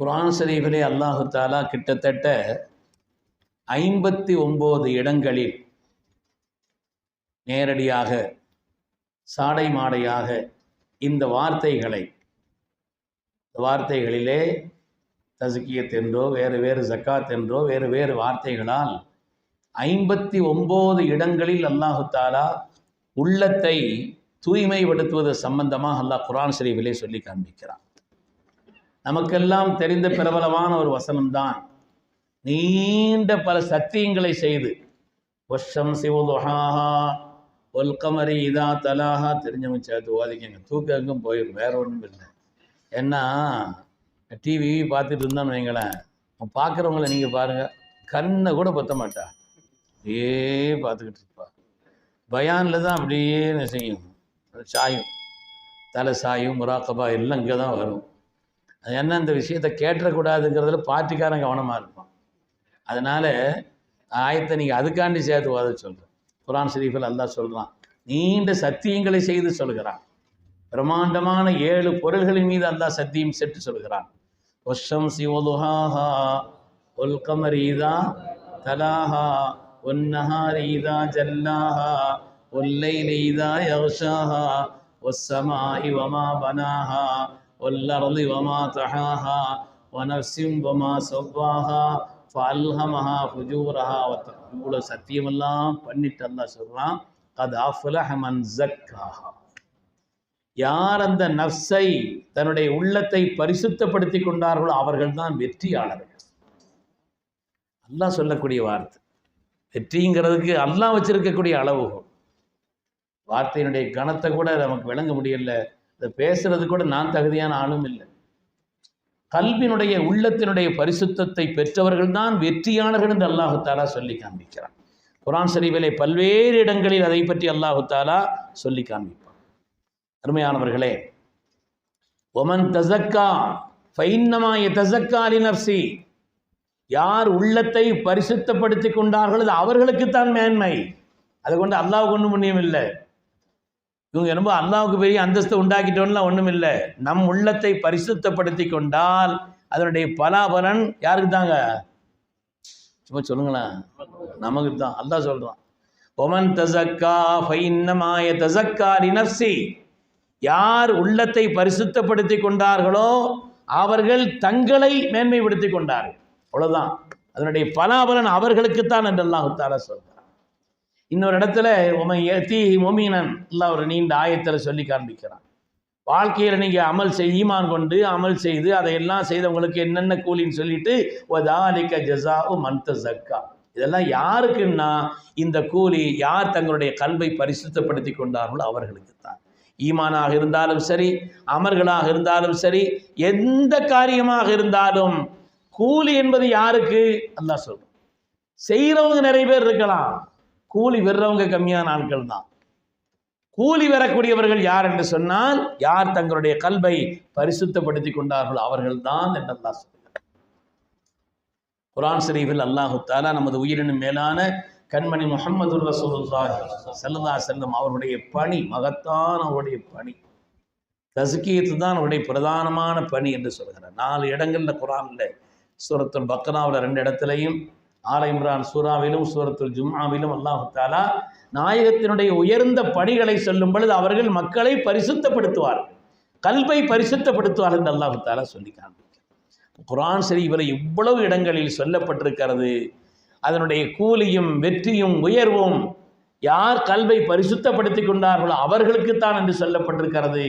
குரான் சரீஃபிலே அல்லாஹு தாலா கிட்டத்தட்ட ஐம்பத்தி ஒம்பது இடங்களில் நேரடியாக சாடை மாடையாக இந்த வார்த்தைகளை வார்த்தைகளிலே தசுக்கியத் என்றோ வேறு வேறு ஜக்காத் என்றோ வேறு வேறு வார்த்தைகளால் ஐம்பத்தி ஒம்பது இடங்களில் அல்லாஹு தாலா உள்ளத்தை தூய்மைப்படுத்துவது சம்பந்தமாக அல்லாஹ் குரான் ஷரீஃபிலே சொல்லி காண்பிக்கிறான். நமக்கெல்லாம் தெரிந்த பிரபலமான ஒரு வசனம்தான். நீண்ட பல சத்தியங்களை செய்து வஷம் சிவதுஹாஹா ஒல்கமரி இதா தலாஹா தெரிஞ்சவங்க சேர்த்து ஓதிக்கங்க தூக்கங்கும் போயிடும் வேற ஒன்றும் இல்லை. ஏன்னா டிவி பார்த்துட்டு இருந்தான்னு வைங்களேன் பார்க்குறவங்கள நீங்கள் பாருங்கள் கண்ணை கூட பத்த மாட்டா. அப்படியே பார்த்துக்கிட்டு இருப்பா. பயானில் தான் அப்படியே செய்யும் சாயும். தலை சாயும் முராக்கபா எல்லாம் இங்கே தான் வரும். அது என்ன அந்த விஷயத்தை கேட்டக்கூடாதுங்கிறதுல பார்ட்டிக்காரன் கவனமாக இருக்கும் அதனால் ஆயத்தை நீங்கள் அதுக்காண்டி சேர்த்து ஓத சொல்கிறேன் குரான் ஷரீஃபில் அல்லா சொல்கிறான் நீண்ட சத்தியங்களை செய்து சொல்கிறான். பிரம்மாண்டமான ஏழு பொருள்களின் மீது அல்லா சத்தியம் செட்டு சொல்கிறான். ஒஷம் சிவலுஹாஹா ஒல் ரீதா தலாஹா ஒன்னஹாரீதா ஜல்லாஹா ஒல்லை லீதா யஷாஹா ஒஸ்ஸமா இவமா பனாஹா والأرض وما طحاها ونفس وما سواها فألهمها فجورها وتقوى இவ்வளோ சத்தியமெல்லாம் பண்ணிட்டு அல்லாஹ் சொல்கிறான் அது அஃபலஹ மன் ஜக்காஹா யார் அந்த நஃப்ஸை தன்னுடைய உள்ளத்தை பரிசுத்தப்படுத்தி கொண்டார்களோ அவர்கள்தான் வெற்றியாளர்கள் அல்லாஹ் சொல்லக்கூடிய வார்த்தை வெற்றிங்கிறதுக்கு அல்லாஹ் வச்சிருக்கக்கூடிய அளவுகோல் வார்த்தையினுடைய கணத்தை கூட நமக்கு விளங்க முடியல இதை பேசுறது கூட நான் தகுதியான ஆளும் இல்லை. கல்வியினுடைய உள்ளத்தினுடைய பரிசுத்தத்தை பெற்றவர்கள் தான் வெற்றியாளர்கள் என்று அல்லாஹு தாலா சொல்லி காண்பிக்கிறான். குரான் சரிவிலே பல்வேறு இடங்களில் அதை பற்றி அல்லாஹு தாலா சொல்லி காண்பிப்பான். அருமையானவர்களே ஒமன் தசக்கா ஃபைன்னமாய தசக்காலி நப்சி யார் உள்ளத்தை பரிசுத்தப்படுத்தி கொண்டார்களோ அது அவர்களுக்குத்தான் மேன்மை. அதை கொண்டு அல்லாஹ் ஒன்றும் புண்ணியம் இல்லை இவங்க என்னமோ அல்லாவுக்கு பெரிய அந்தஸ்தை உண்டாக்கிட்டோம்லாம் ஒன்றும் இல்லை. நம் உள்ளத்தை பரிசுத்தப்படுத்தி கொண்டால் அதனுடைய பலாபலன் யாருக்கு தாங்க? சும்மா சொல்லுங்களேன். நமக்கு தான். அல்லா சொல்கிறான் ஒமன் தசக்கா ஃபைன்னமாய தசக்கா லினப்சி யார் உள்ளத்தை பரிசுத்தப்படுத்தி கொண்டார்களோ அவர்கள் தங்களை மேன்மைப்படுத்தி கொண்டார்கள். அவ்வளோதான் அதனுடைய பலாபலன் அவர்களுக்குத்தான் என்றெல்லாம் உத்தார தாலா இன்னொரு இடத்துல உமை தீ மொமீனன். எல்லாம் ஒரு நீண்ட ஆயத்தில் சொல்லி காண்பிக்கிறான். வாழ்க்கையில் நீங்கள் அமல் செய் ஈமான் கொண்டு அமல் செய்து அதையெல்லாம் செய்தவங்களுக்கு என்னென்ன கூலின்னு சொல்லிட்டு ஒதாலிக்க ஜசாவு மந்த ஜக்கா இதெல்லாம் யாருக்குன்னா இந்த கூலி யார் தங்களுடைய கல்வை பரிசுத்தப்படுத்தி கொண்டார்களோ அவர்களுக்கு தான் ஈமானாக இருந்தாலும் சரி அமர்களாக இருந்தாலும் சரி எந்த காரியமாக இருந்தாலும் கூலி என்பது யாருக்கு? அல்லாஹ் சொல்றோம் செய்கிறவங்க நிறைய பேர் இருக்கலாம். கூலி பெறுறவங்க கம்மியான ஆட்கள் தான். கூலி வரக்கூடியவர்கள் யார் என்று சொன்னால் யார் தங்களுடைய கல்வை பரிசுத்தப்படுத்தி கொண்டார்கள் அவர்கள் தான் என்று அல்லாஹ் சொல்கிறார். குரான் ஷரீஃபில் அல்லாஹு தாலா நமது உயிரினும் மேலான கண்மணி முகமது ரசூலுல்லாஹி சல்லா செல்லம் அவருடைய பணி மகத்தான அவருடைய பணி. தசுக்கியத்து தான் அவருடைய பிரதானமான பணி என்று சொல்கிறார். நாலு இடங்கள்ல குரான்ல சூரத்துல் பக்ராவில் ரெண்டு இடத்துலையும் ஆல இம்ரான் சூறாவிலும் சூரத்துல் ஜும்மாவிலும் அல்லாஹாலா நாயகத்தினுடைய உயர்ந்த பணிகளை சொல்லும் பொழுது அவர்கள் மக்களை பரிசுத்தப்படுத்துவார். கல்வை பரிசுத்தப்படுத்துவார் என்று அல்லாஹாலா சொல்லி காண்பிக்கிறார். குரான் ஷரீஃபில் இவ்வளவு இடங்களில் சொல்லப்பட்டிருக்கிறது. அதனுடைய கூலியும் வெற்றியும் உயர்வும் யார் கல்வை பரிசுத்தப்படுத்தி கொண்டார்களோ அவர்களுக்குத்தான் என்று சொல்லப்பட்டிருக்கிறது.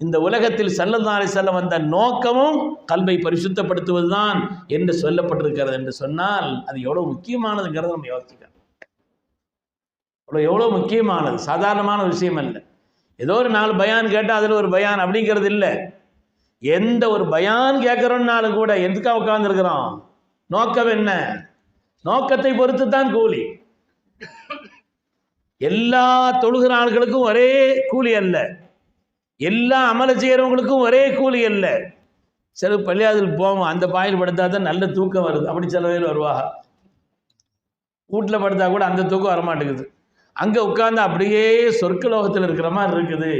இந்த உலகத்தில் செல்லந்தாரை செல்ல வந்த நோக்கமும் கல்வை பரிசுத்தப்படுத்துவதுதான் என்று சொல்லப்பட்டிருக்கிறது என்று சொன்னால் அது எவ்வளோ முக்கியமானதுங்கிறத நம்ம யோசிக்கணும். அவ்வளோ எவ்வளோ முக்கியமானது? சாதாரணமான விஷயம் அல்ல. ஏதோ ஒரு நாலு பயான் கேட்டால் அதில் ஒரு பயான் அப்படிங்கிறது இல்லை. எந்த ஒரு பயான் கேட்குறோன்னாலும் கூட எதுக்காக உட்காந்துருக்குறோம் நோக்கம் என்ன? நோக்கத்தை பொறுத்து தான் கூலி. எல்லா தொழுகிற ஆள்களுக்கும் ஒரே கூலி அல்ல. எல்லா அமலை செய்கிறவங்களுக்கும் ஒரே கூலி இல்லை சில பள்ளியாதில் போவோம் அந்த பாயில் படுத்தா தான் நல்ல தூக்கம் வருது. அப்படி சில பேர் வருவாங்க. வீட்டில் படுத்தா கூட அந்த தூக்கம் வரமாட்டேங்குது. அங்கே உட்காந்து அப்படியே சொர்க்கலோகத்தில் இருக்கிற மாதிரி இருக்குது.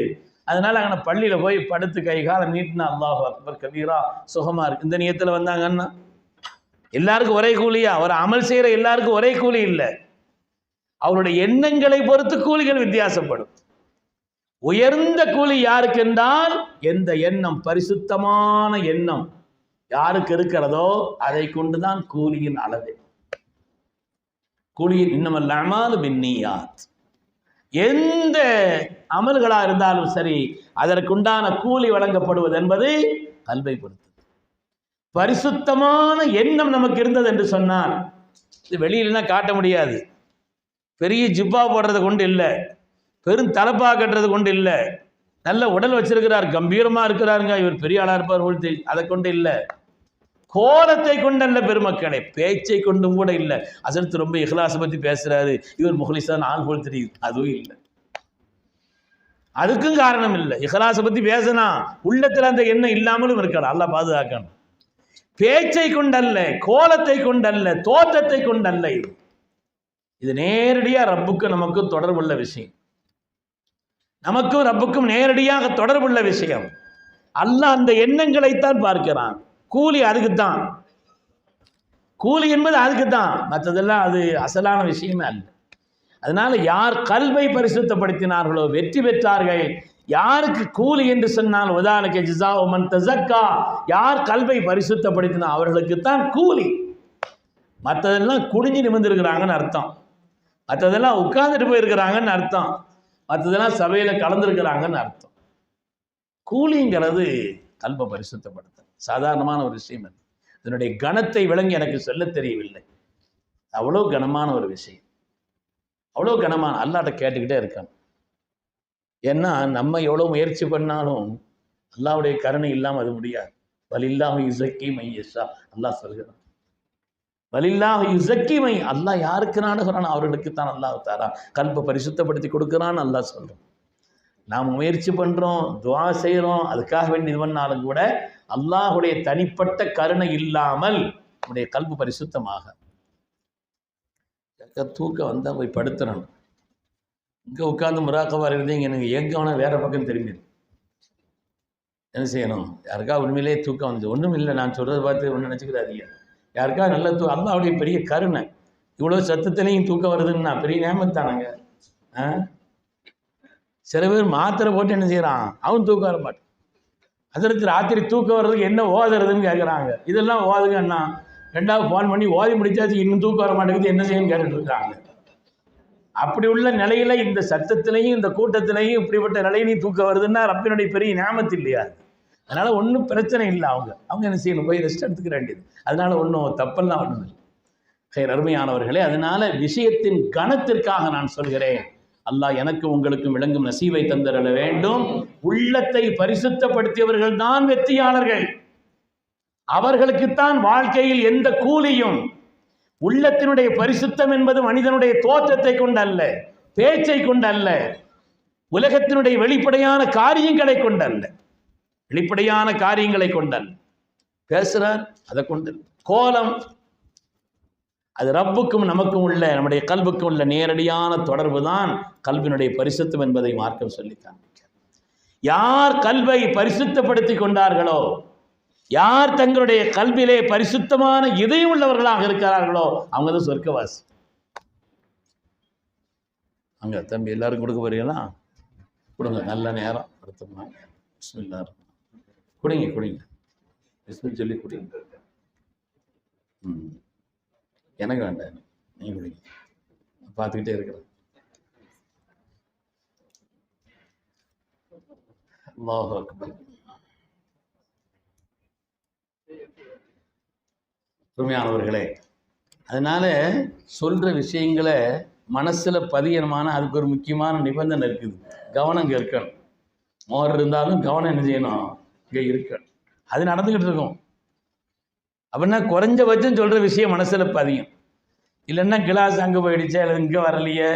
அதனால அங்கே பள்ளியில் போய் படுத்து கை காலம் நீட்டினா அல்லாஹ் அக்பர் கபீரா சுகமாக இருக்கு. இந்த நியத்தில் வந்தாங்கன்னா எல்லாருக்கும் ஒரே கூலியா. அவர் அமல் செய்கிற எல்லாருக்கும் ஒரே கூலி இல்லை. அவருடைய எண்ணங்களை பொறுத்து கூலிகள் வித்தியாசப்படும். உயர்ந்த கூலி யாருக்கு என்றால் எந்த எண்ணம்? பரிசுத்தமான எண்ணம். யாருக்கு இருக்கிறதோ அதை கொண்டுதான் கூலியின் அளவு. கூலியின் இன்னமல்லாமல் பின்னியாத் எந்த அமல்களா இருந்தாலும் சரி அதற்குண்டான கூலி வழங்கப்படுவது என்பது கல்வை பொறுத்தது. பரிசுத்தமான எண்ணம் நமக்கு இருந்தது என்று சொன்னால் இது வெளியிலாம் காட்ட முடியாது. பெரிய ஜிப்பா போடுறது கொண்டு இல்லை. பெரும் தலப்பாக கட்டுறது கொண்டு இல்லை. நல்ல உடல் வச்சிருக்கிறார் கம்பீரமா இருக்கிறாருங்க. இவர் பெரிய ஆளா இருப்பார் போல் அதை கொண்டு இல்லை. கோலத்தை கொண்டல்ல பெருமக்களே பேச்சை கொண்டும் கூட இல்லை. அசரத்து ரொம்ப இஹ்லாசை பத்தி பேசுறாரு. இவர் முகலிசான் ஆள் போல் தெரியுது அதுவும் இல்லை. அதுக்கும் காரணம் இல்லை. இஹ்லாசை பத்தி பேசினா உள்ளத்துல அந்த எண்ணம் இல்லாமலும் இருக்கலாம். நல்லா பாதுகாக்கணும். பேச்சை கொண்டல்ல கோலத்தை கொண்டல்ல தோற்றத்தை கொண்டல்ல இது. நேரடியாக நேரடியா நமக்கு தொடர்புள்ள விஷயம். நமக்கும் ரப்புக்கும் நேரடியாக தொடர்புள்ள விஷயம். அல்ல அந்த எண்ணங்களைத்தான் பார்க்கிறான். கூலி அதுக்கு தான் கூலி என்பது அதுக்கு தான் மற்றதெல்லாம் அது அசலான விஷயமே அல்ல. அதனால யார் கல்வை பரிசுத்தப்படுத்தினார்களோ வெற்றி பெற்றார்கள். யாருக்கு கூலி என்று சொன்னால் உதாரணக்கு ஜிசா உமன் தசக்கா யார் கல்வை பரிசுத்தப்படுத்தினா அவர்களுக்கு தான் கூலி. மற்றதெல்லாம் குடிஞ்சு நிமிர்ந்திருக்கிறாங்கன்னு அர்த்தம். மற்றதெல்லாம் உட்கார்ந்துட்டு போயிருக்கிறாங்கன்னு அர்த்தம். மற்றதெல்லாம் சபையில் கலந்துருக்கிறாங்கன்னு அர்த்தம். கூலிங்கிறது கல்வை பரிசுத்தப்படுத்த சாதாரணமான ஒரு விஷயம் அது. இதனுடைய கணத்தை விளங்கி எனக்கு சொல்ல தெரியவில்லை. அவ்வளோ கனமான ஒரு விஷயம். அவ்வளோ கனமான அல்லாட்ட கேட்டுக்கிட்டே இருக்கான். ஏன்னா நம்ம எவ்வளோ முயற்சி பண்ணாலும் அல்லாவுடைய கருணை இல்லாமல் அது முடியாது. வலில்லாஹ் இசக்கி மையஷா அல்லா சொல்கிறான். வலில்லாஹ் இசக்கி மை அல்லாஹ் யாருக்கு நாடுகிறான் அவர்களுக்கு தான் அல்லாஹ் தாரா. கல்பை பரிசுத்தப்படுத்தி கொடுக்குறான்னு அல்லாஹ் சொல்கிறோம் நாம் முயற்சி பண்ணுறோம் துவா செய்கிறோம் அதுக்காக வேண்டி இது பண்ணாலும் கூட அல்லாஹுடைய தனிப்பட்ட கருணை இல்லாமல் நம்முடைய கல்பு பரிசுத்தமாக. தூக்கம் வந்தால் போய் படுத்துறணும். இங்கே உட்காந்து முராக்கவாக இருந்தீங்க எனக்கு எங்கே வேற பக்கம் திரும்பிடும் என்ன செய்யணும்? யாருக்கா உண்மையிலேயே தூக்கம் வந்து ஒன்றும் இல்லை நான் சொல்கிறத பார்த்து ஒன்றும் நினச்சிக்கிறாதீங்க. யாருக்கா நல்ல தூ அல்லாவுடைய பெரிய கருணை. இவ்வளோ சத்தத்துலேயும் தூக்கம் வருதுன்னா பெரிய நேமத்தானங்க ஆ? சில பேர் மாத்திரை போட்டு என்ன செய்கிறான் அவன் தூக்கம் வர மாட்டான். அதற்கு ராத்திரி தூக்கம் வர்றதுக்கு என்ன ஓதுறதுன்னு கேட்குறாங்க இதெல்லாம் ஓதுங்க அண்ணா. ரெண்டாவது ஃபோன் பண்ணி ஓதி முடிச்சாச்சு இன்னும் தூக்கம் வர மாட்டேங்குது என்ன செய்யணும்னு கேட்டுட்டு இருக்காங்க அப்படி உள்ள நிலையில இந்த சத்தத்திலையும் இந்த கூட்டத்திலையும் இப்படிப்பட்ட நிலையிலையும் தூக்கம் வருதுன்னா ரப்பினுடைய பெரிய ஞாபகத்து இல்லையா அதனால ஒன்றும் பிரச்சனை இல்லை அவங்க. அவங்க என்ன செய்யணும்? போய் ரெஸ்ட் எடுத்துக்க வேண்டியது. அதனால ஒன்றும் தப்பெல்லாம் ஒன்றும் இல்லை. அருமையானவர்களே அதனால விஷயத்தின் கணத்திற்காக நான் சொல்கிறேன். அல்லாஹ் எனக்கும் உங்களுக்கும் விளங்கும் நசீவை தந்தரல வேண்டும். உள்ளத்தை பரிசுத்தப்படுத்தியவர்கள் தான் வெற்றியாளர்கள். அவர்களுக்குத்தான் வாழ்க்கையில் எந்த கூலியும். உள்ளத்தினுடைய பரிசுத்தம் என்பது மனிதனுடைய தோற்றத்தை கொண்டல்ல பேச்சை கொண்டல்ல உலகத்தினுடைய வெளிப்படையான காரியங்களை கொண்டல்ல. வெளிப்படையான காரியங்களை கொண்டல்ல பேசுறார் அதை கொண்டு கோலம். அது ரப்புக்கும் நமக்கும் உள்ள நம்முடைய கல்வுக்கும் உள்ள நேரடியான தொடர்பு தான் கல்வினுடைய பரிசுத்தம் என்பதை மார்க்கம் சொல்லி காண்பிக்கிறார் யார் கல்வை பரிசுத்தப்படுத்தி கொண்டார்களோ யார் தங்களுடைய கல்வியிலே பரிசுத்தமான இதயம் உள்ளவர்களாக இருக்கிறார்களோ அவங்க தான் சொர்க்கவாசி. அங்க தம்பி எல்லாரும் கொடுக்க போறீங்களா? கொடுங்க நல்ல நேரம். அடுத்த குடிங்க குடிங்க. பிஸ்மில் சொல்லி குடிங்க. ம். எனக்கு வேண்டாம் நீ குடிங்க பார்த்துக்கிட்டே இருக்கிறேன். அல்லாஹ் அக்பர். உண்மையானவர்களே அதனால சொல்ற விஷயங்களை மனசுல பதியணுமான அதுக்கு ஒரு முக்கியமான நிபந்தனை இருக்குது. கவனம் இருக்கணும். மோர் இருந்தாலும் கவனம் என்ன செய்யணும்? இங்கே இருக்கு. அது நடந்துக்கிட்டு இருக்கும். அப்படின்னா குறைஞ்சபட்சம் சொல்கிற விஷயம் மனசில் பதியும் இல்லைன்னா கிளாஸ் அங்கே போயிடுச்சு அல்லது இங்கே வரலையே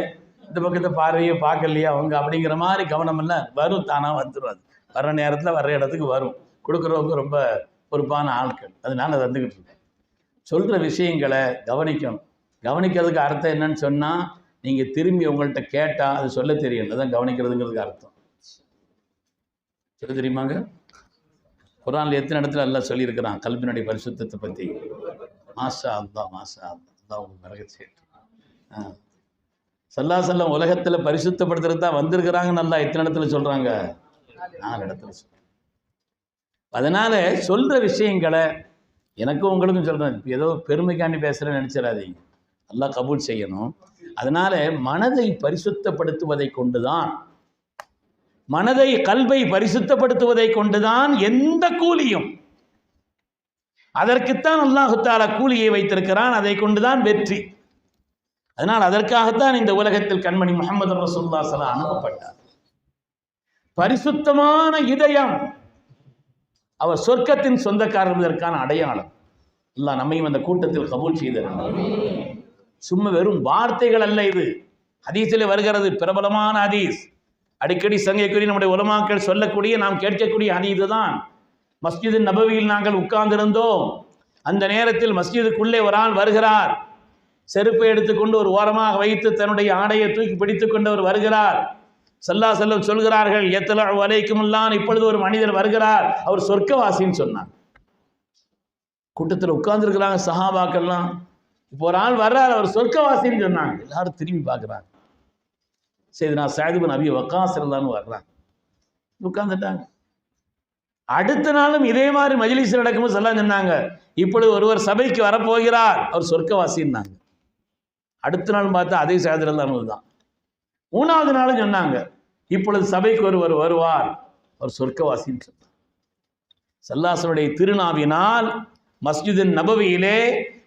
இந்த பக்கத்தை பார்வையை பார்க்கலையே அவங்க அப்படிங்கிற மாதிரி கவனம் வரும் தானாக வந்துடும் அது. வர்ற நேரத்தில் வர்ற இடத்துக்கு வரும். கொடுக்குறவங்க ரொம்ப பொறுப்பான ஆட்கள். அதனால அது வந்துக்கிட்டு இருக்கேன் சொல்கிற விஷயங்களை கவனிக்கணும். கவனிக்கிறதுக்கு அர்த்தம் என்னன்னு சொன்னால் நீங்கள் திரும்பி உங்கள்கிட்ட கேட்டால் அது சொல்ல தெரியும். அதான் கவனிக்கிறதுங்கிறதுக்கு அர்த்தம். சொல்ல தெரியுமாங்க? குரானில் எத்தனை இடத்துல எல்லாம் சொல்லியிருக்கிறான்? கல்வினுடைய பரிசுத்தத்தை பற்றி மாஷா அல்லா மாஷா அல்லா உங்களுக்கு வரகச்சு சல்லா செல்லம் உலகத்தில் பரிசுத்தப்படுத்துறது தான் வந்திருக்கிறாங்க நல்லா எத்தனை இடத்துல சொல்கிறாங்க நாலு இடத்துல சொல்கிறேன் அதனால் சொல்கிற விஷயங்களை எனக்கும் உங்களுக்கும் சொல்கிறேன் ஏதோ பெருமைக்காண்டி பேசுகிறேன்னு நினச்சிடாதீங்க. நல்லா கபூல் செய்யணும். அதனால் மனதை பரிசுத்தப்படுத்துவதை கொண்டுதான் மனதை கல்வை பரிசுத்தப்படுத்துவதை கொண்டுதான் எந்த கூலியும். அதற்குத்தான் அல்லாஹு தாலா கூலியை வைத்திருக்கிறான் அதை கொண்டுதான் வெற்றி. அதனால் அதற்காகத்தான் இந்த உலகத்தில் கண்மணி முகமது ரசூல்லா சலா அனுப்பப்பட்டார். பரிசுத்தமான இதயம். அவர் சொர்க்கத்தின் சொந்தக்காரர் என்பதற்கான அடையாளம். அல்லாஹ் நம்மையும் அந்த கூட்டத்தில் கபூல் செய்தார். சும்மா வெறும் வார்த்தைகள் அல்ல இது. ஹதீஸில் வருகிறது பிரபலமான ஹதீஸ். அடிக்கடி சங்கைக்குரிய நம்முடைய உலமாக்கள் சொல்லக்கூடிய நாம் கேட்கக்கூடிய ஹதீது தான் மஸ்ஜிது நபவியில் நாங்கள் உட்கார்ந்திருந்தோம். அந்த நேரத்தில் மஸ்ஜிதுக்குள்ளே ஒரு ஆள் வருகிறார். செருப்பை எடுத்துக்கொண்டு ஒரு ஓரமாக வைத்து தன்னுடைய ஆடையை தூக்கி பிடித்து கொண்டவர் வருகிறார். சல்லா செல்லம் சொல்கிறார்கள் எத்தலா வலைக்குமுல்லான் இப்பொழுது ஒரு மனிதர் வருகிறார். அவர் சொர்க்கவாசின்னு சொன்னார். கூட்டத்தில் உட்கார்ந்துருக்கிறாங்க சஹாபாக்கள்லாம். இப்போ ஒரு ஆள் வர்றார் அவர் சொர்க்கவாசின்னு சொன்னாங்க. எல்லாரும் திரும்பி பார்க்குறாங்க. சரி நான் சாதிபன் அபி வக்காஸ் இருந்தான்னு வர்றாங்க. உட்கார்ந்துட்டாங்க. அடுத்த நாளும் இதே மாதிரி மஜிலிஸ் நடக்கும்போது சொல்லலாம் சொன்னாங்க இப்பொழுது ஒருவர் சபைக்கு வரப்போகிறார். அவர் சொர்க்கவாசின்னாங்க. அடுத்த நாள் பார்த்தா அதே சாதிரம் தான். மூணாவது நாளும் சொன்னாங்க இப்பொழுது சபைக்கு ஒருவர் வருவார். அவர் சொர்க்கவாசின்னு சொன்னார் சல்லாசனுடைய திருநாவினால் மஸ்ஜிதின் நபவியிலே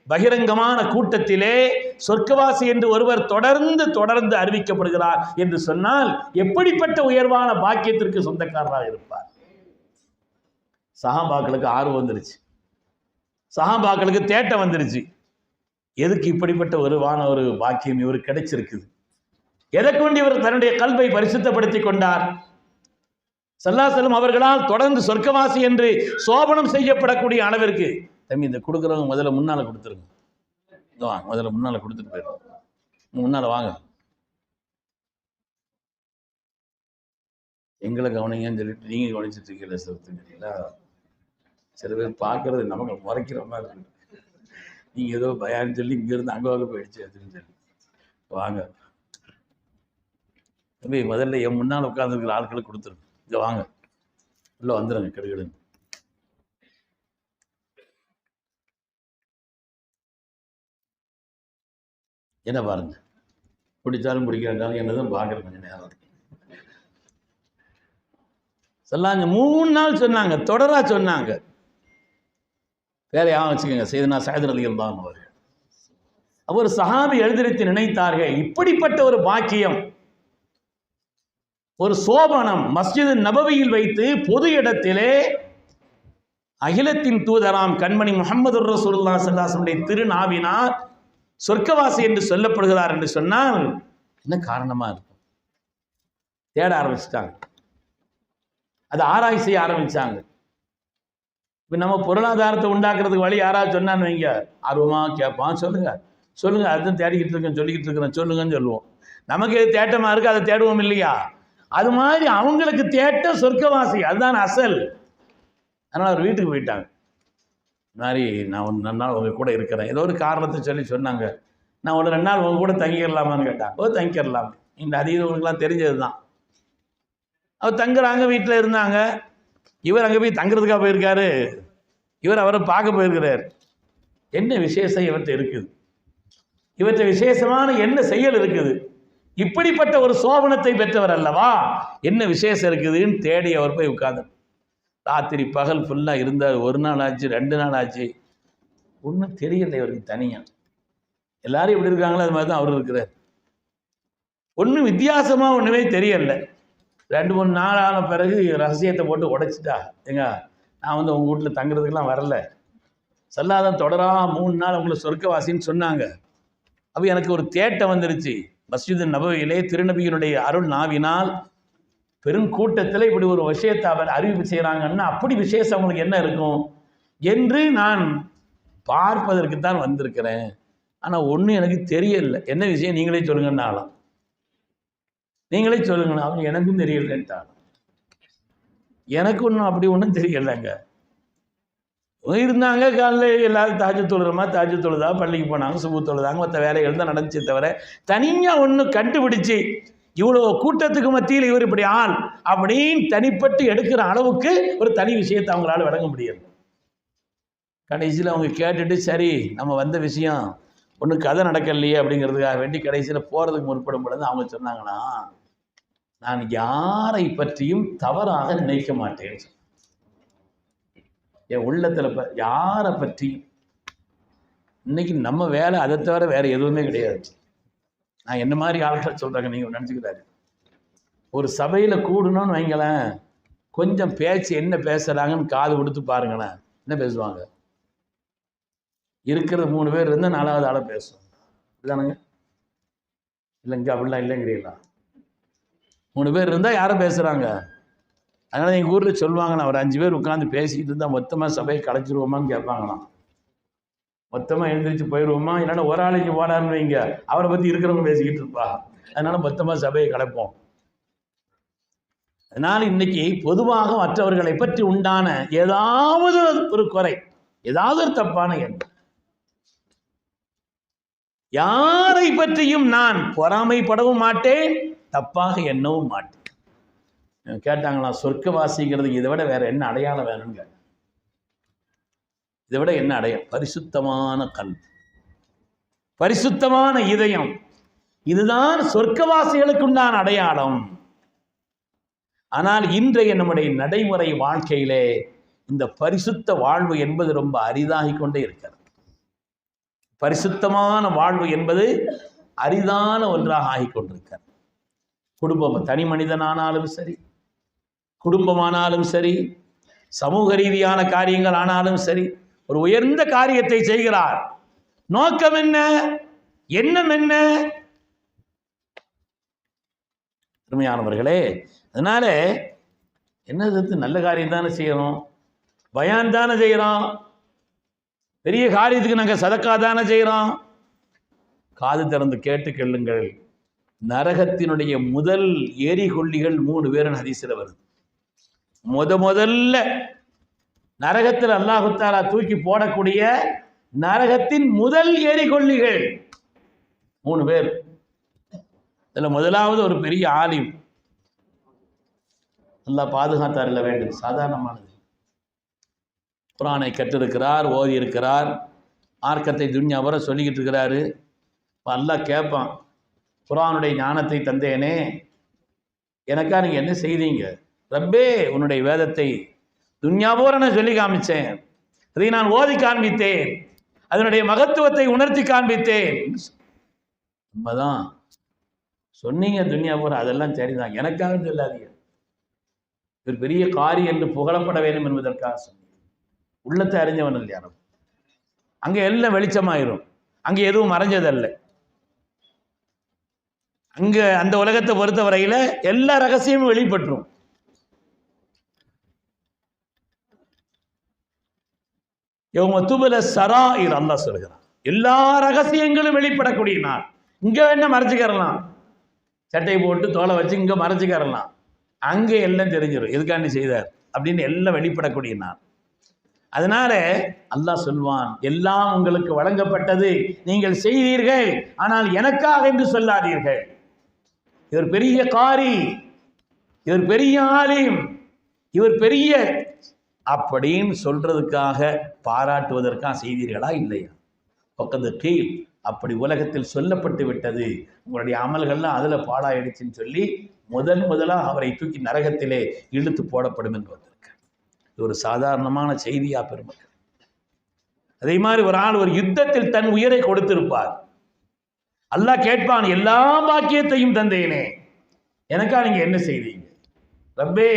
பகிரங்கமான கூட்டத்திலே சொர்க்கவாசி என்று ஒருவர் தொடர்ந்து தொடர்ந்து அறிவிக்கப்படுகிறார் என்று சொன்னால் எப்படிப்பட்ட உயர்வான பாக்கியத்திற்கு சொந்தக்காரராக இருப்பார்? சகாபாக்களுக்கு ஆர்வம் வந்துருச்சு. சகாபாக்களுக்கு தேட்டம் வந்துருச்சு. எதுக்கு இப்படிப்பட்ட ஒருவான ஒரு பாக்கியம் இவருக்கு கிடைச்சிருக்குது? எதற்கொண்டு இவர் தன்னுடைய கல்வை பரிசுத்தப்படுத்தி கொண்டார்? சல்லாசலம் அவர்களால் தொடர்ந்து சொர்க்கவாசி என்று சோபனம் செய்யப்படக்கூடிய அளவிற்கு தம்பி இந்த கொடுக்குறவங்க முதல்ல முன்னால் கொடுத்துருங்க. இதோ வாங்க முதல்ல முன்னால் கொடுத்துட்டு போயிருங்க முன்னால் வாங்க. எங்களை கவனிங்கன்னு சொல்லிட்டு நீங்கள் கவனிச்சிட்டு இருக்கீங்களா சொல்லுங்களா சில பேர் பார்க்கறது நமக்கு முறைக்கிற மாதிரி இருக்கு. நீங்கள் ஏதோ பயான்னு சொல்லி இங்கேருந்து அங்கே வாங்க போயிடுச்சு அப்படின்னு சொல்லி. வாங்க. தம்பி முதல்ல என் முன்னால் உட்காந்துருக்கிற ஆட்களுக்கு கொடுத்துருங்க. இங்கே வாங்க. உள்ளே வந்துடுங்க கெடுக்கெடுங்க என்ன பாருங்க? பிடிச்சாலும் பிடிக்காட்டாலும் என்னதான் பார்க்குறேன் கொஞ்சம் நேரம் சொல்லாங்க. மூணு நாள் சொன்னாங்க. தொடரா சொன்னாங்க. வேற யாரும் வச்சுக்கோங்க செய்தனா சாயதர் அலிகள் தான் அவர் அவர் சஹாபி எழுதிருத்து நினைத்தார்கள். இப்படிப்பட்ட ஒரு பாக்கியம் ஒரு சோபனம் மஸ்ஜிது நபவியில் வைத்து பொது இடத்திலே அகிலத்தின் தூதராம் கண்மணி முகமது ரசூல்லா சல்லாசனுடைய திருநாவினார் சொர்க்கவாசி என்று சொல்லப்படுகிறார் என்று சொன்னால் என்ன காரணமா இருக்கும்? தேட ஆரம்பிச்சிட்டாங்க. அதை ஆராய்ச்சி செய்ய ஆரம்பிச்சாங்க. இப்போ நம்ம பொருளாதாரத்தை உண்டாக்குறதுக்கு வழி யாராவது சொன்னான்னு வைங்க. ஆர்வமாக கேட்பான் சொல்லுங்க. சொல்லுங்க. அதுதான் தேடிக்கிட்டு இருக்கேன் சொல்லிக்கிட்டு இருக்கிறேன் சொல்லுங்கன்னு சொல்லுவோம். நமக்கு எது தேட்டமாக இருக்குது அதை தேடுவோம் இல்லையா? அது மாதிரி அவங்களுக்கு தேட்ட சொர்க்கவாசி. அதுதான் அசல். அதனால் அவர் வீட்டுக்கு போயிட்டாங்க. மாதிரி நான் ஒரு ரெண்டு நாள் உங்கள் கூட இருக்கிறேன். ஏதோ ஒரு காரணத்தை சொல்லி சொன்னாங்க. நான் ஒரு ரெண்டு நாள் உங்கள் கூட தங்கிடலாமான்னு கேட்டான். ஓ தங்கிடலாம் இந்த அதீதம் உங்களுக்குலாம் தெரிஞ்சது தான் அவர் தங்குறாங்க வீட்டில் இருந்தாங்க. இவர் அங்கே போய் தங்குறதுக்காக போயிருக்காரு. இவர் அவரை பார்க்க போயிருக்கிறார். என்ன விசேஷம் இவர்கிட்ட இருக்குது? இவற்றை விசேஷமான என்ன செயல் இருக்குது? இப்படிப்பட்ட ஒரு சோபனத்தை பெற்றவர் அல்லவா? என்ன விசேஷம் இருக்குதுன்னு தேடி அவர் போய் உட்கார்ந்து ராத்திரி பகல் ஃபுல்லாக இருந்தார். ஒரு நாள் ஆச்சு ரெண்டு நாள் ஆச்சு. ஒன்றும் தெரியலை இவருக்கு தனியாக எல்லாரும் எப்படி இருக்காங்களோ அது மாதிரி தான் அவர் இருக்கிறார். ஒன்றும் வித்தியாசமாக ஒன்றுமே தெரியலை. ரெண்டு மூணு நாள் ஆன பிறகு ரகசியத்தை போட்டு உடைச்சிட்டா. ஏங்க நான் வந்து உங்கள் வீட்டில் தங்குறதுக்கெல்லாம் வரல. சொல்லாதான் தொடரா மூணு நாள் உங்களை சொர்க்கவாசின்னு சொன்னாங்க. அப்போ எனக்கு ஒரு தேட்டம் வந்துருச்சு. மஸ்ஜித் நபவியிலே திருநபியினுடைய அருள் நாவினால் பெருங்கூட்டத்தில் இப்படி ஒரு விஷயத்தை அவர் அறிவிப்பு செய்கிறாங்கன்னா அப்படி விசேஷம் அவங்களுக்கு என்ன இருக்கும்? என்று நான் பார்ப்பதற்கு தான் வந்திருக்கிறேன். ஆனால் ஒன்றும் எனக்கு தெரியல. என்ன விஷயம்? நீங்களே சொல்லுங்கன்னாலாம் நீங்களே சொல்லுங்கண்ணா அவங்க எனக்கும் தெரியலன்ட்டாலும் எனக்கு ஒன்றும் அப்படி ஒன்றும் தெரியலைங்க. இருந்தாங்க காலையில் எல்லாரும் தாஜு தொழுறமா தாஜு தொழுதா பள்ளிக்கு போனாங்க. சுபு தொழுதாங்க மற்ற வேலைகள் தான் நடந்துச்சே தவிர தனியாக ஒன்று கண்டுபிடிச்சு இவ்வளோ கூட்டத்துக்கு மத்தியில் இவர் இப்படி ஆள் அப்படின்னு தனிப்பட்டு எடுக்கிற அளவுக்கு ஒரு தனி விஷயத்தை அவங்களால விளங்க முடியாது கடைசியில் அவங்க கேட்டுட்டு சரி நம்ம வந்த விஷயம் ஒன்றும் கதை நடக்கலையே அப்படிங்கிறதுக்காக வேண்டி கடைசியில் போகிறதுக்கு முற்படும் பொழுது அவங்க சொன்னாங்கன்னா நான் யாரை பற்றியும் தவறாக நினைக்க மாட்டேன் என் உள்ளத்தில் ப யாரை பற்றியும். இன்னைக்கு நம்ம வேலை அதை தவிர வேறு எதுவுமே கிடையாது. நான் என்ன மாதிரி ஆட்கள் சொல்கிறாங்க நீங்கள் நினச்சிக்கிறாரு ஒரு சபையில் கூடணும்னு வைங்களேன் கொஞ்சம் பேச்சு என்ன பேசுகிறாங்கன்னு காது கொடுத்து பாருங்களேன் என்ன பேசுவாங்க? இருக்கிற மூணு பேர் இருந்தால் நாலாவது ஆளை பேசும் இல்லைனுங்க இல்லைங்க அப்படிலாம் இல்லைங்கிறீங்களா? மூணு பேர் இருந்தால் யாரும் பேசுகிறாங்க அதனால் எங்கள் ஊரில் சொல்லுவாங்கண்ணா ஒரு அஞ்சு பேர் உட்காந்து பேசிக்கிட்டு இருந்தால் மொத்தமாக சபையை கலைச்சிருவோமான்னு கேட்பாங்களாம். மொத்தமாக எழுந்திரிச்சு போயிடுவோமா இல்லைன்னா ஒரு ஆளைக்கு போடான்னு வைங்க. அவரை பற்றி இருக்கிறவங்க பேசிக்கிட்டு இருப்பா. அதனால் மொத்தமாக சபையை கலப்போம். அதனால் இன்னைக்கு பொதுவாக மற்றவர்களை பற்றி உண்டான ஏதாவது ஒரு குறை ஏதாவது ஒரு தப்பான எண்ணம். யாரை பற்றியும் நான் பொறாமைப்படவும் மாட்டேன் தப்பாக எண்ணவும் மாட்டேன். கேட்டாங்களாம் சொர்க்கவாசிங்கிறதுக்கு இதை விட வேற என்ன அடையாளம் வேணுங்க இதை விட என்ன அடையாளம் பரிசுத்தமான கல்வி. பரிசுத்தமான இதயம். இதுதான் சொர்க்கவாசிகளுக்குண்டான அடையாளம். ஆனால் இன்றைய நம்முடைய நடைமுறை வாழ்க்கையிலே இந்த பரிசுத்த வாழ்வு என்பது ரொம்ப அரிதாகி கொண்டே இருக்கிறது. பரிசுத்தமான வாழ்வு என்பது அரிதான ஒன்றாக ஆகி கொண்டிருக்கிறது. குடும்பம் தனி மனிதனானாலும் சரி குடும்பமானாலும் சரி சமூக ரீதியான காரியங்கள் ஆனாலும் சரி ஒரு உயர்ந்த காரியத்தை செய்கிறார். நோக்கம் என்ன? எண்ணம் என்ன? அருமையானவர்களே அதனால என்னது நல்ல காரியம் தானே செய்யறோம் பயான் தானே செய்கிறோம் பெரிய காரியத்துக்கு நாங்கள் சதக்கா தானே செய்கிறோம் காது திறந்து கேட்டு கேளுங்கள். நரகத்தினுடைய முதல் எரிகொல்லிகள் மூணு பேரும் ஹதீஸில் வருது. முத முதல்ல நரகத்தில் அல்லாஹுத்தாலா தூக்கி போடக்கூடிய நரகத்தின் முதல் எரிகொல்லிகள். மூணு பேர். இதில் முதலாவது ஒரு பெரிய ஆலிம். நல்லா பாதுகாத்தார் இல்லை வேண்டும். சாதாரணமானது. குரானை கற்றிருக்கிறார் ஓதி இருக்கிறார் மார்க்கத்தை துன்யா வர சொல்லிக்கிட்டு இருக்கிறாரு. நல்லா கேட்பான் குரானுடைய ஞானத்தை தந்தேனே எனக்கா நீங்கள் என்ன செய்தீங்க? ரப்பே உன்னுடைய வேதத்தை துன்யாவோர நான் சொல்லி காமிச்சேன். அதை நான் ஓதி காண்பித்தேன். அதனுடைய மகத்துவத்தை உணர்த்தி காண்பித்தேன். உண்மைதான் சொன்னீங்க துன்யா போற அதெல்லாம் சரிதான். எனக்காக சொல்லாதீங்க. ஒரு பெரிய காரி என்று புகழப்பட வேண்டும் என்பதற்காக சொன்னீங்க உள்ளத்தை அறிஞ்சவன் இல்லையா அங்கே எல்லாம் வெளிச்சமாயிரும். அங்கே எதுவும் மறைஞ்சதல்ல. அங்க அந்த உலகத்தை பொறுத்த வரையில எல்லா ரகசியமும் வெளிப்பட்டுரும். இவங்க சரா சராயிர் அல்லாஹ் சொல்கிறான் எல்லா ரகசியங்களும் வெளிப்படக்கூடிய நாள் இங்கே வேணா மறைச்சிக்கிறலாம். சட்டையை போட்டு தோலை வச்சு இங்கே மறைச்சிக்கிறலாம். அங்கே எல்லாம் தெரிஞ்சிடும் எதுக்காண்டி செய்தார்? அப்படின்னு எல்லாம் வெளிப்படக்கூடிய நாள் அதனால அல்லாஹ் சொல்வான் எல்லாம் உங்களுக்கு வழங்கப்பட்டது. நீங்கள் செய்தீர்கள். ஆனால் எனக்காக என்று சொல்லாதீர்கள். இவர் பெரிய காரி. இவர் பெரிய ஆலிம். இவர் பெரிய அப்படின்னு சொல்றதுக்காக பாராட்டுவதற்காக செய்தீர்களா? இல்லையா? பக்கத்து கீழ் அப்படி உலகத்தில் சொல்லப்பட்டு விட்டது. உங்களுடைய அமல்கள்லாம் அதில் பாழாயிடுச்சுன்னு சொல்லி முதன் முதலாக அவரை தூக்கி நரகத்திலே இழுத்து போடப்படும் என்று வந்திருக்கு இது ஒரு சாதாரணமான செய்தியா பெருமக்கள்? அதே மாதிரி ஒரு ஆள் ஒரு யுத்தத்தில் தன் உயிரை கொடுத்திருப்பார். அல்லாஹ் கேட்பான் எல்லா பாக்கியத்தையும் தந்தேனே. எனக்கா நீங்க என்ன செய்தீங்க? ரப்பே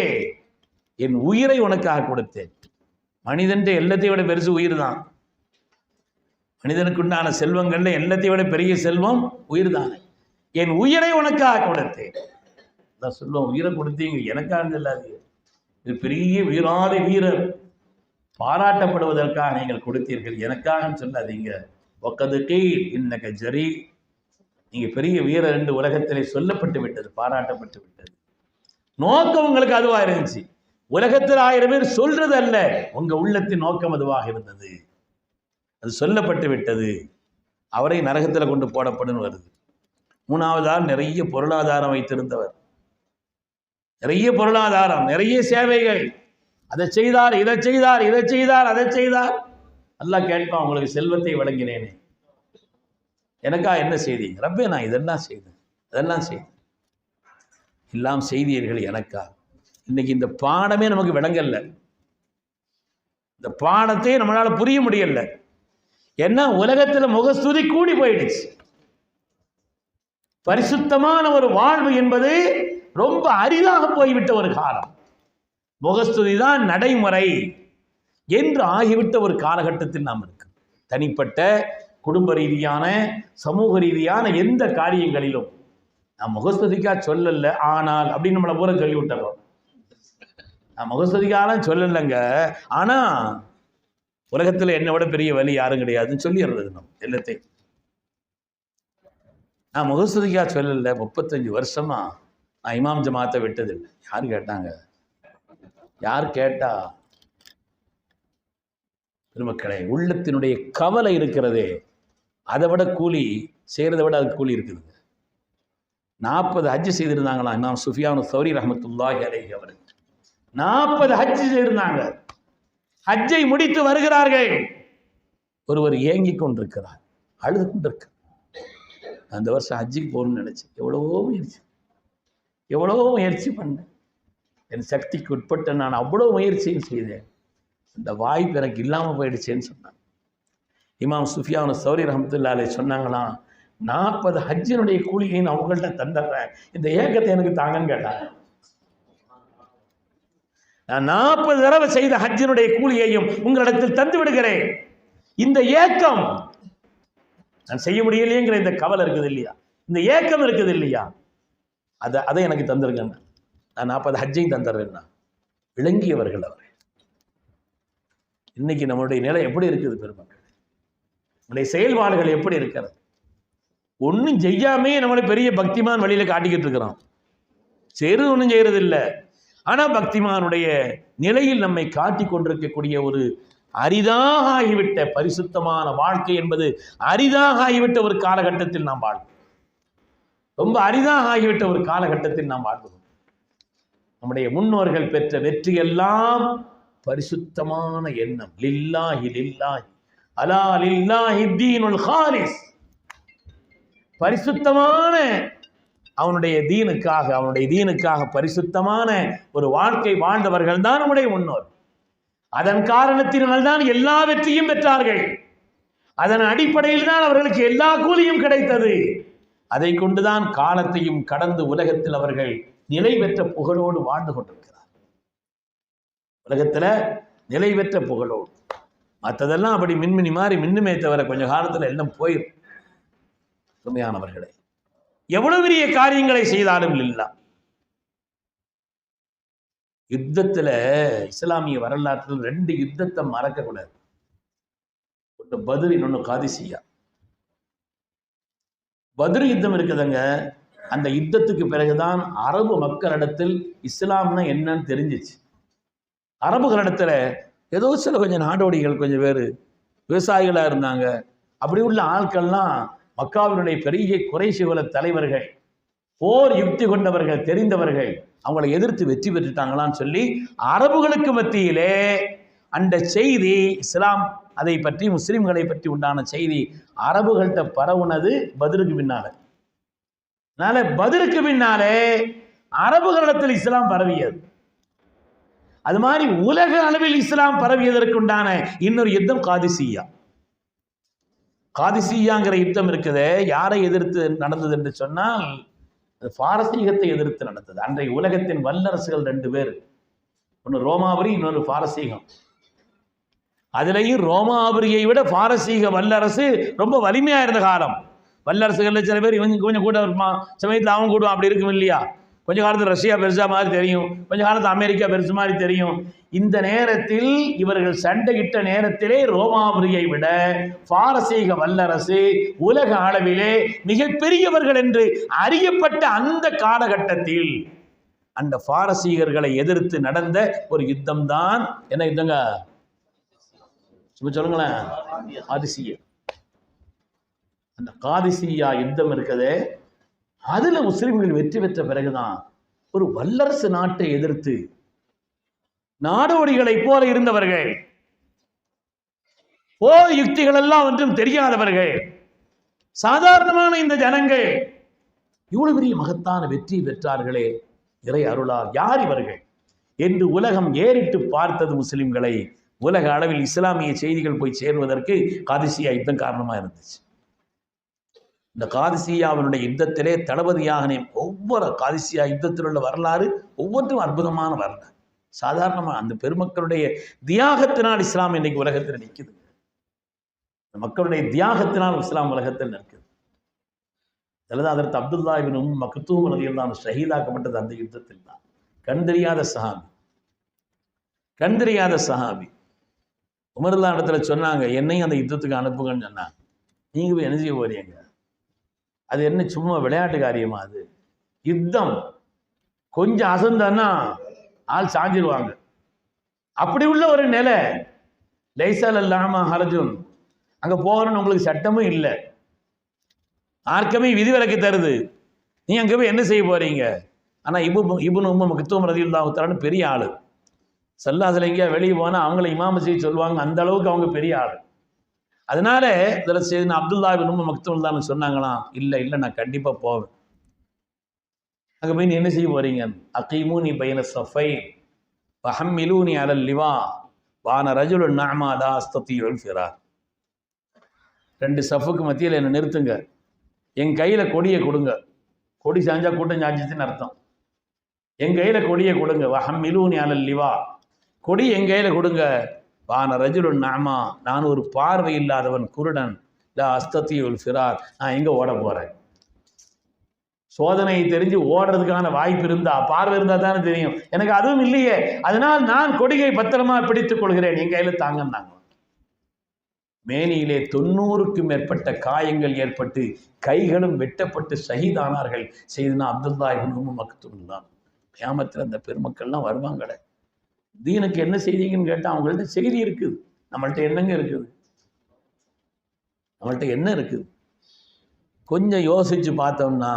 என் உயிரை உனக்காக கொடுத்தேன். மனிதன்ட்டு எல்லாத்தையும் விட பெருசு உயிர் தான் மனிதனுக்கு உண்டான செல்வங்கள்ல எல்லாத்தையும் விட பெரிய செல்வம் உயிர் தானே என் உயிரை உனக்காக கொடுத்தேன். அதான் சொல்லுவோம் உயிரை கொடுத்தீங்க எனக்காக இல்லாது இது பெரிய வீராத வீரர். பாராட்டப்படுவதற்காக நீங்கள் கொடுத்தீர்கள் எனக்காக சொல்லாதீங்க. ஒக்கது கீழ் இன்னக ஜரி. நீங்க பெரிய வீரர் என்று உலகத்திலே சொல்லப்பட்டு விட்டது பாராட்டப்பட்டு விட்டது. நோக்கம் உங்களுக்கு அதுவா இருந்துச்சு. உலகத்தில் ஆயிரம் பேர் சொல்றது அல்ல. உங்க உள்ளத்தின் நோக்கம் அதுவாக இருந்தது. அது சொல்லப்பட்டு விட்டது. அவரை நரகத்தில் கொண்டு போடப்படும் வருது. மூணாவதால் நிறைய பொருளாதாரம் வைத்திருந்தவர். நிறைய பொருளாதாரம் நிறைய சேவைகள். அதை செய்தார் இதை செய்தார் இதை செய்தார் அதை செய்தார். நல்லா கேட்பான் உங்களுக்கு செல்வத்தை வழங்கினேனே. எனக்கா என்ன செய்தி? ரப்பே நான் இதெல்லாம் செய்தேன். இதெல்லாம் செய்தேன். எல்லாம் செய்தீர்கள் எனக்கா? இன்னைக்கு இந்த பாடமே நமக்கு விளங்கல்ல இந்த பாடத்தை நம்மளால புரிய முடியல. ஏன்னா உலகத்தில் முகஸ்துதி கூடி போயிடுச்சு. பரிசுத்தமான ஒரு வாழ்வு என்பது ரொம்ப அரிதாக போய்விட்ட ஒரு காலம். முகஸ்துதி தான் நடைமுறை என்று ஆகிவிட்ட ஒரு காலகட்டத்தில் நாம் இருக்கு தனிப்பட்ட குடும்ப ரீதியான சமூக ரீதியான எந்த காரியங்களிலும் நான் முகஸ்துதிக்காக சொல்லல ஆனால் அப்படின்னு நம்மளை பூரா சொல்லி விட்டுறோம் நான் முகஸ்துதிக்காலாம் சொல்லலைங்க. ஆனா உலகத்துல என்னை விட பெரிய வழி யாரும் கிடையாதுன்னு சொல்லிடுறது நம்ம எல்லாத்தையும். நான் முகஸ்துதிக்கா சொல்லல முப்பத்தஞ்சு வருஷமா நான் இமாம் ஜமாத்தை விட்டதில்லை. யார் கேட்டாங்க? யார் கேட்டா? பெருமக்களே உள்ளத்தினுடைய கவலை இருக்கிறதே. அதை விட கூலி செய்கிறத விட அது கூலி இருக்குதுங்க. நாற்பது ஹஜ்ஜு செய்திருந்தாங்களாம் இமாம் சுஃபியானு சௌரி ரஹமத்துல்லாஹி அலேஹி அவர் நாற்பது ஹஜ்ஜு செய்திருந்தாங்க ஹஜ்ஜை முடித்து வருகிறார்கள். ஒருவர் ஏங்கிக் கொண்டிருக்கிறார். அழுது கொண்டிருக்கிறார். அந்த வருஷம் ஹஜ்ஜுக்கு போகணும்னு நினைச்சேன். எவ்வளவோ முயற்சி. எவ்வளவோ முயற்சி பண்ணேன். என் சக்திக்கு உட்பட்டு நான் அவ்வளோ முயற்சியும் செய்தேன். இந்த வாய்ப்பு எனக்கு இல்லாமல் போயிடுச்சேன்னு சொன்னான் இமாம் சுஃபியானு சௌரி ரஹமத்துல்லாலே சொன்னாங்களாம் நாற்பது ஹஜ்ஜினுடைய கூலியை நான் அவங்கள்ட்ட தந்துடுறேன். இந்த ஏக்கத்தை எனக்கு தாங்கன்னு கேட்டாங்க நான் நாற்பது தடவை செய்த ஹஜ்ஜினுடைய கூலியையும் உங்களிடத்தில் தந்து விடுகிறேன். இந்த ஏக்கம் நான் செய்ய முடியலையேங்கிற இந்த கவலை இருக்குது இல்லையா? இந்த ஏக்கம் இருக்குது இல்லையா? அதை அதை எனக்கு தந்திருக்கேன் நான் நாற்பது ஹஜ்ஜையும் தந்துடுறேன்னா விளங்கியவர்கள் அவர் இன்னைக்கு நம்மளுடைய நிலை எப்படி இருக்குது பெருமக்கள்? நம்முடைய செயல்பாடுகள் எப்படி இருக்கிறது? ஒன்றும் செய்யாமே நம்மளை பெரிய பக்திமான் வழியில் காட்டிக்கிட்டு இருக்கிறோம் சரி ஒன்றும் செய்யறது இல்லை ஆனால் பக்திமானுடைய நிலையில் நம்மை காட்டி கொண்டிருக்கக்கூடிய ஒரு அரிதாக ஆகிவிட்ட பரிசுத்தமான வாழ்க்கை என்பது அரிதாக ஆகிவிட்ட ஒரு காலகட்டத்தில் நாம் வாழ்வோம். ரொம்ப அரிதாக ஆகிவிட்ட ஒரு காலகட்டத்தில் நாம் வாழ்கிறோம் நம்முடைய முன்னோர்கள் பெற்ற வெற்றியெல்லாம் பரிசுத்தமான எண்ணம். லில்லாஹி லில்லாஹி அலா லில்லாஹி தீனுல் ஹாலிஸ் பரிசுத்தமான அவனுடைய தீனுக்காக அவனுடைய தீனுக்காக பரிசுத்தமான ஒரு வாழ்க்கை வாழ்ந்தவர்கள் தான் நம்முடைய முன்னோர். அதன் காரணத்தினால் தான் எல்லா வெற்றியும் பெற்றார்கள். அதன் அடிப்படையில் தான் அவர்களுக்கு எல்லா கூலியும் கிடைத்தது. அதை கொண்டுதான் காலத்தையும் கடந்து உலகத்தில் அவர்கள் நிலை பெற்ற புகழோடு வாழ்ந்து கொண்டிருக்கிறார் உலகத்துல நிலை பெற்ற புகழோடு. மற்றதெல்லாம் அப்படி மின்மினி மாதிரி மின்னுமே தவிர கொஞ்ச காலத்துல எல்லாம் போயிடும் உண்மையானவர்களே எவ்வளவு பெரிய காரியங்களை செய்தாலும் இல்லா. யுத்தத்துல இஸ்லாமிய வரலாற்றில் ரெண்டு யுத்தத்தை மறக்க கூடாது. ஒன்று பதில் இன்னொன்று காதிசியா பதில் யுத்தம் இருக்குதுங்க. அந்த யுத்தத்துக்கு பிறகுதான் அரபு மக்களிடத்தில் இஸ்லாம்னா என்னன்னு தெரிஞ்சிச்சு. அரபுகளிடத்துல ஏதோ சில கொஞ்சம் நாடோடிகள் கொஞ்சம் பேர் விவசாயிகளாக இருந்தாங்க. அப்படி உள்ள ஆட்கள்லாம் மக்காவினுடைய பெரிய குறைசிகுல தலைவர்கள் போர் யுக்தி கொண்டவர்கள் தெரிந்தவர்கள் அவங்களை எதிர்த்து வெற்றி பெற்றுட்டாங்களான்னு சொல்லி அரபுகளுக்கு மத்தியிலே அந்த செய்தி இஸ்லாம் அதை பற்றி முஸ்லிம்களை பற்றி உண்டான செய்தி அரபுகள்கிட்ட பரவுனது பதிலுக்கு பின்னால. அதனால பதிலுக்கு பின்னாலே அரபுகளிடத்தில் இஸ்லாம் பரவியது. அது மாதிரி உலக அளவில் இஸ்லாம் பரவியதற்கு உண்டான இன்னொரு யுத்தம் காதிசியா. காதிசியாங்கிற யுத்தம் இருக்குது யாரை எதிர்த்து நடந்தது என்று சொன்னால் பாரசீகத்தை எதிர்த்து நடந்தது. அன்றைய உலகத்தின் வல்லரசுகள் ரெண்டு பேர். ஒன்று ரோமாபுரி இன்னொரு பாரசீகம். அதுலேயும் ரோமாபுரியை விட பாரசீக வல்லரசு ரொம்ப வலிமையாக இருந்த காலம். வல்லரசுகளில் சில பேர் இவங்க கொஞ்சம் கூட இருப்பான் சமயத்தில் அவன் கூடுவான் அப்படி இருக்கும் இல்லையா? கொஞ்ச காலத்தில் ரஷ்யா பெருசா மாதிரி தெரியும். கொஞ்ச காலத்தில் அமெரிக்கா பெருசு மாதிரி தெரியும். இந்த நேரத்தில் இவர்கள் சண்டையிட்ட நேரத்திலே ரோமாபுரியை விட பாரசீக வல்லரசு உலக அளவிலே மிகப்பெரியவர்கள் என்று அறியப்பட்ட அந்த காலகட்டத்தில் அந்த பாரசீகர்களை எதிர்த்து நடந்த ஒரு யுத்தம் தான் என்ன யுத்தங்க? சும்மா சொல்லுங்களேன். காதிசியா அந்த காதிசியா யுத்தம் இருக்குதே. அதுல முஸ்லிம்கள் வெற்றி பெற்ற பிறகுதான் ஒரு வல்லரசு நாட்டை எதிர்த்து நாடோடிகளைப் போல இருந்தவர்கள். போர் யுக்திகள் எல்லாம் ஒன்றும் தெரியாதவர்கள். சாதாரணமான இந்த ஜனங்கள் இவ்வளவு பெரிய மகத்தான வெற்றி பெற்றார்களே இறை அருளார் யார் இவர்கள்? என்று உலகம் ஏறிட்டு பார்த்தது முஸ்லிம்களை. உலக அளவில் இஸ்லாமிய செய்திகள் போய் சேருவதற்கு காதிசியா யுத்தம் காரணமா இருந்துச்சு. இந்த காதிசியாவினுடைய யுத்தத்திலே தளபதியாக ஒவ்வொரு காதிசியா யுத்தத்தில் உள்ள வரலாறு ஒவ்வொன்றும் அற்புதமான வரலாறு. சாதாரணமா அந்த பெருமக்களுடைய தியாகத்தினால் இஸ்லாம் இன்னைக்கு உலகத்தில் நிற்குது. இந்த மக்களுடைய தியாகத்தினால் இஸ்லாம் உலகத்தில் நிற்குது. அல்லது அதற்கு அப்துல்லாவினும் இபின் உம் மக்தூம் ரலியல்லாஹு ஷஹீதாக்கப்பட்டது அந்த யுத்தத்தில் தான். கண் தெரியாத சஹாபி. கண் தெரியாத சஹாபி. உமர்லா இடத்துல சொன்னாங்க என்னையும் அந்த யுத்தத்துக்கு அனுப்புங்கன்னு சொன்னாங்க. நீங்க போய் என்ன செய்ய போறீங்க? அது என்ன சும்மா விளையாட்டு காரியமா அது? யுத்தம். கொஞ்சம் அசந்தன்னா ஆள் சாஞ்சிருவாங்க. அப்படி உள்ள ஒரு நிலை. லைசால் அல்லாம ஹரஜுன். அங்கே போகணும்னு உங்களுக்கு சட்டமும் இல்லை. ஆர்க்கமே விதிவிலக்கு தருது. நீ அங்கே போய் என்ன செய்ய போறீங்க? ஆனால் இபு இபுன் உம்ம மக்தூம் ரதியுல்லாஹுத்தாலான்னு பெரிய ஆள். சல்லாசில் எங்கேயா வெளியே போனால் அவங்கள இமாம செய்ய சொல்லுவாங்க. அந்த அளவுக்கு அவங்க பெரிய ஆள். அதனால இதில் சரி அப்துல்லா ரொம்ப உம்ம சொன்னாங்களாம் இல்லை இல்லை நான் கண்டிப்பாக போவேன். அங்கே போய் நீ என்ன செய்ய போறீங்க? நீ பையன சஃபை பஹம்மிலூனி அலல் லிவா வான ரஜுல் நாமா லா அஸ்தத்தியுல் ஃபிரார். ரெண்டு சஃபுக்கு மத்தியில் என்னை நிறுத்துங்க. என் கையில் கொடியை கொடுங்க. கொடி சாஞ்சா கூட்டம் சாஞ்சிச்சுன்னு அர்த்தம். என் கையில் கொடியை கொடுங்க. வஹம் மிலூனி அலல் லிவா. கொடி என் கையில் கொடுங்க. வான ரஜுலுன் நாமா நான் ஒரு பார்வை இல்லாதவன் குருடன். இல்லை அஸ்தத்தியுல் ஃபிரார் நான் எங்கே ஓட போகிறேன் சோதனை தெரிஞ்சு ஓடுறதுக்கான வாய்ப்பு இருந்தா பார்வை இருந்தால் தானே தெரியும். எனக்கு அதுவும் இல்லையே. அதனால் நான் கொடியை பத்திரமா பிடித்துக் கொள்கிறேன். என் கையில் தாங்கன்னாங்க மேனியிலே தொண்ணூறுக்கும் மேற்பட்ட காயங்கள் ஏற்பட்டு கைகளும் வெட்டப்பட்டு சகிதானார்கள். செய்தனா அப்துல்லா இப்னு மக்தூம் தான் கியாமத்தில் அந்த பெருமக்கள்லாம் வருவாங்களே. தீனுக்கு என்ன செய்திங்கன்னு கேட்டால் அவங்கள்ட்ட செய்தி இருக்குது. நம்மள்ட்ட என்னங்க இருக்குது? நம்மள்ட்ட என்ன இருக்குது? கொஞ்சம் யோசிச்சு பார்த்தோம்னா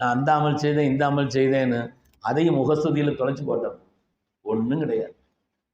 நான் அந்த அமல் செய்தேன் இந்த அமல் செய்தேன்னு அதையும் முகஸ்துதியில் தொலைச்சி போட்டோம். ஒன்றும் கிடையாது.